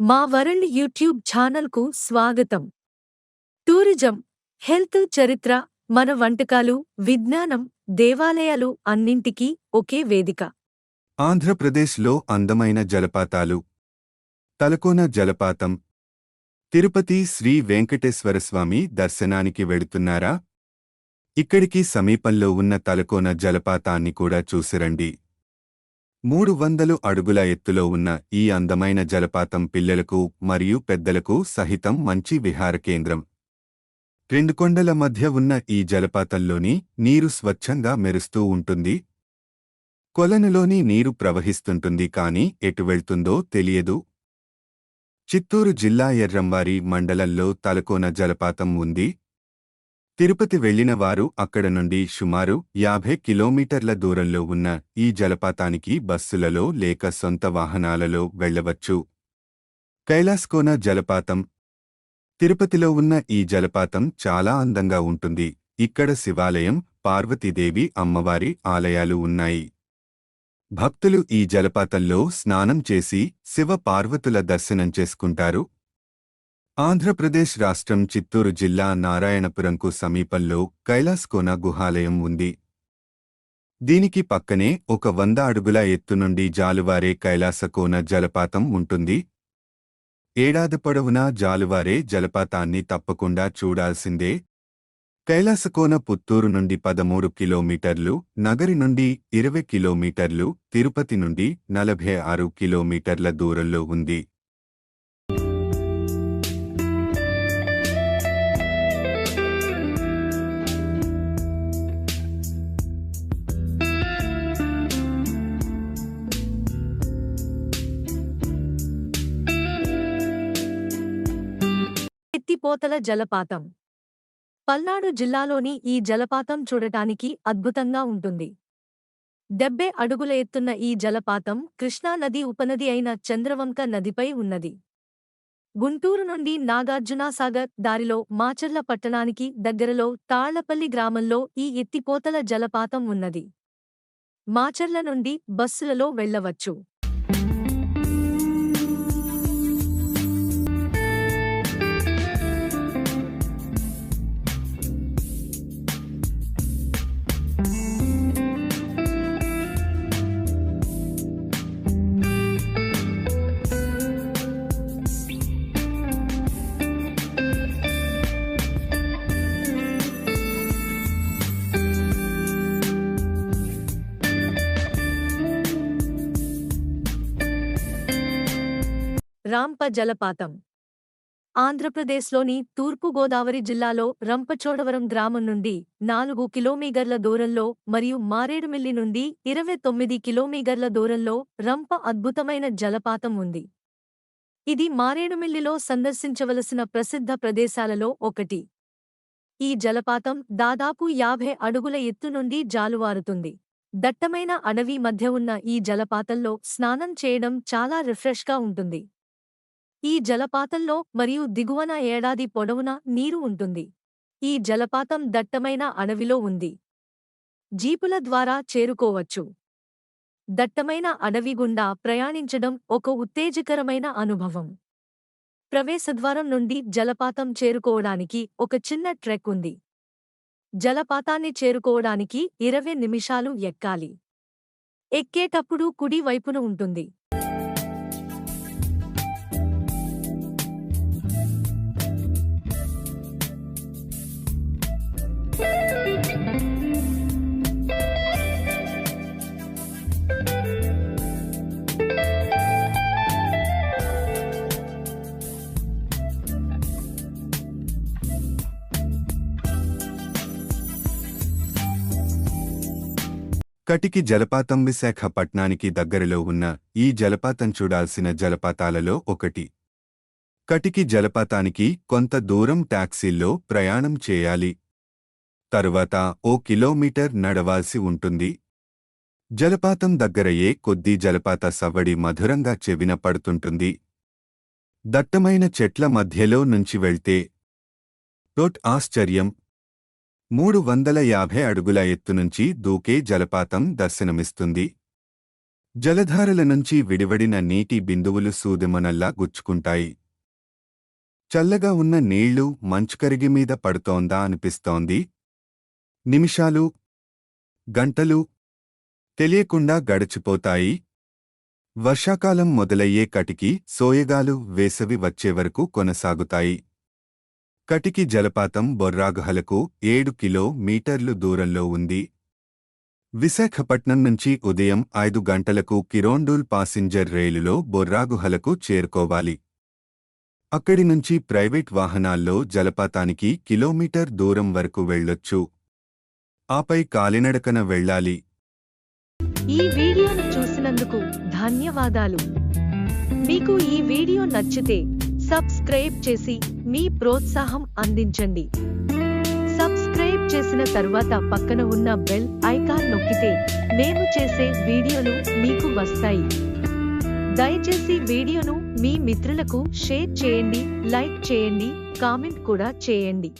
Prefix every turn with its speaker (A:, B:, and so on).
A: మా world YouTube ఛానల్కు స్వాగతం. టూరిజం హెల్త్ చరిత్ర మన వంటకాలు విజ్ఞానం దేవాలయాలు అన్నింటికీ ఒకే వేదిక.
B: ఆంధ్రప్రదేశ్లో అందమైన జలపాతాలు. తలకోన జలపాతం. తిరుపతి శ్రీ వెంకటేశ్వరస్వామి దర్శనానికి వెడుతున్నారా? ఇక్కడికి సమీపంలో ఉన్న తలకోన జలపాతాన్ని కూడా చూసిరండి. మూడు వందలు అడుగుల ఎత్తులో ఉన్న ఈ అందమైన జలపాతం పిల్లలకు మరియు పెద్దలకు సహితం మంచి విహార కేంద్రం రెండు కొండల మధ్య ఉన్న ఈ జలపాతంలోని నీరు స్వచ్ఛంగా మెరుస్తూ ఉంటుంది. కొలనులోని నీరు ప్రవహిస్తుంటుంది కాని ఎటు వెళ్తుందో తెలియదు. చిత్తూరు జిల్లా ఎర్రంవారి మండలంలో తలకోన జలపాతం ఉంది. తిరుపతి వెళ్ళిన వారు అక్కడ నుండి సుమారు యాభై కిలోమీటర్ల దూరంలో ఉన్న ఈ జలపాతానికి బస్సులలో లేక సొంత వాహనాలలో వెళ్ళవచ్చు కైలాస్కోన జలపాతం. తిరుపతిలో ఉన్న ఈ జలపాతం చాలా అందంగా ఉంటుంది. ఇక్కడ శివాలయం పార్వతీదేవి అమ్మవారి ఆలయాలు ఉన్నాయి. భక్తులు ఈ జలపాతంలో స్నానం చేసి శివ పార్వతుల దర్శనం చేసుకుంటారు. ఆంధ్రప్రదేశ్ రాష్ట్రం చిత్తూరు జిల్లా నారాయణపురంకు సమీపంలో కైలాస్కోన గుహాలయం ఉంది. దీనికి పక్కనే ఒక వంద అడుగుల ఎత్తు నుండి జాలువారే కైలాసకోన జలపాతం ఉంటుంది. ఏడాది పొడవునా జాలువారే జలపాతాన్ని తప్పకుండా చూడాల్సిందే. కైలాసకోన పుత్తూరు నుండి పదమూడు కిలోమీటర్లు నగరి నుండి ఇరవై కిలోమీటర్లు తిరుపతి నుండి నలభై ఆరు కిలోమీటర్ల దూరంలో ఉంది.
A: పోతల జలపాతం. పల్నాడు జిల్లాలోని ఈ జలపాతం చూడటానికి అద్భుతంగా ఉంటుంది. డెబ్బే అడుగుల ఎత్తున్న ఈ జలపాతం కృష్ణానది ఉపనది అయిన చంద్రవంక నదిపై ఉన్నది. గుంటూరు నుండి నాగార్జునాసాగర్ దారిలో మాచర్ల పట్టణానికి దగ్గరలో తాళ్ళపల్లి గ్రామంలో ఈ ఎత్తిపోతల జలపాతం ఉన్నది. మాచర్ల నుండి బస్సులలో వెళ్ళవచ్చు. రాంప జలపాతం ఆంధ్రప్రదేశ్లోని తూర్పుగోదావరి జిల్లాలో రంపచోడవరం గ్రామం నుండి నాలుగు కిలోమీటర్ల దూరంలో మరియు మారేడుమిల్లి నుండి ఇరవై తొమ్మిది కిలోమీటర్ల దూరంలో రంప అద్భుతమైన జలపాతం ఉంది. ఇది మారేడుమిల్లిలో సందర్శించవలసిన ప్రసిద్ధ ప్రదేశాలలో ఒకటి. ఈ జలపాతం దాదాపు యాభై అడుగుల ఎత్తు నుండి జాలువారుతుంది. దట్టమైన అడవి మధ్య ఉన్న ఈ జలపాతంలో స్నానం చేయడం చాలా రిఫ్రెష్గా ఉంటుంది. ఈ జలపాతంలో మరియు దిగువన ఏడాది పొడవునా నీరు ఉంటుంది. ఈ జలపాతం దట్టమైన అడవిలో ఉంది. జీపుల ద్వారా చేరుకోవచ్చు. దట్టమైన అడవి గుండా ప్రయాణించడం ఒక ఉత్తేజకరమైన అనుభవం. ప్రవేశద్వారం నుండి జలపాతం చేరుకోవడానికి ఒక చిన్న ట్రెక్ ఉంది. జలపాతాన్ని చేరుకోవడానికి ఇరవై నిమిషాలు ఎక్కాలి. ఎక్కేటప్పుడు కుడి వైపున ఉంటుంది.
B: కటికి జలపాతం విశాఖపట్నానికి దగ్గరలో ఉన్న ఈ జలపాతం చూడాల్సిన జలపాతాలలో ఒకటి. కటికి జలపాతానికి కొంత దూరం టాక్సీల్లో ప్రయాణం చేయాలి. తరువాత ఓ కిలోమీటర్ నడవాల్సి ఉంటుంది. జలపాతం దగ్గరయే కొద్దీ జలపాత సవ్వడి మధురంగా చెవిన పడుతుంటుంది. దట్టమైన చెట్ల మధ్యలో నుంచి వెళ్తే టోట్ ఆశ్చర్యం. మూడు వందల యాభై అడుగుల ఎత్తు నుంచి దూకే జలపాతం దర్శనమిస్తుంది. జలధారల నుంచి విడివడిన నీటి బిందువులు సూదిమనల్లా గుచ్చుకుంటాయి. చల్లగా ఉన్న నీళ్ళు మంచుకరిగి మీద పడుతోందా అనిపిస్తోంది. నిమిషాలు గంటలు తెలియకుండా గడిచిపోతాయి. వర్షాకాలం మొదలయ్యే కటికి సోయగాలు వేసవి వచ్చే వరకు కొనసాగుతాయి. కటికి జలపాతం బొర్రాగుహలకు ఏడు కిలోమీటర్లు దూరంలో ఉంది. విశాఖపట్నం నుంచి ఉదయం ఐదు గంటలకు కిరోండూల్ పాసింజర్ రైలులో బొర్రాగుహలకు చేరుకోవాలి. అక్కడి నుంచి ప్రైవేట్ వాహనాల్లో జలపాతానికి కిలోమీటర్ దూరం వరకు వెళ్ళొచ్చు. ఆపై కాలినడకన వెళ్ళాలి.
A: ఈ వీడియోను చూసినందుకు ధన్యవాదాలు. మీకు ఈ వీడియో నచ్చితే సబ్స్క్రైబ్ చేసి మీ ప్రోత్సాహం అందించండి. సబ్స్క్రైబ్ చేసిన తర్వాత పక్కన ఉన్న బెల్ ఐకాన్ నొక్కితే మేము చేసే వీడియోలు మీకు వస్తాయి. దయచేసి వీడియోను మీ మిత్రులకు షేర్ చేయండి లైక్ చేయండి కామెంట్ కూడా చేయండి.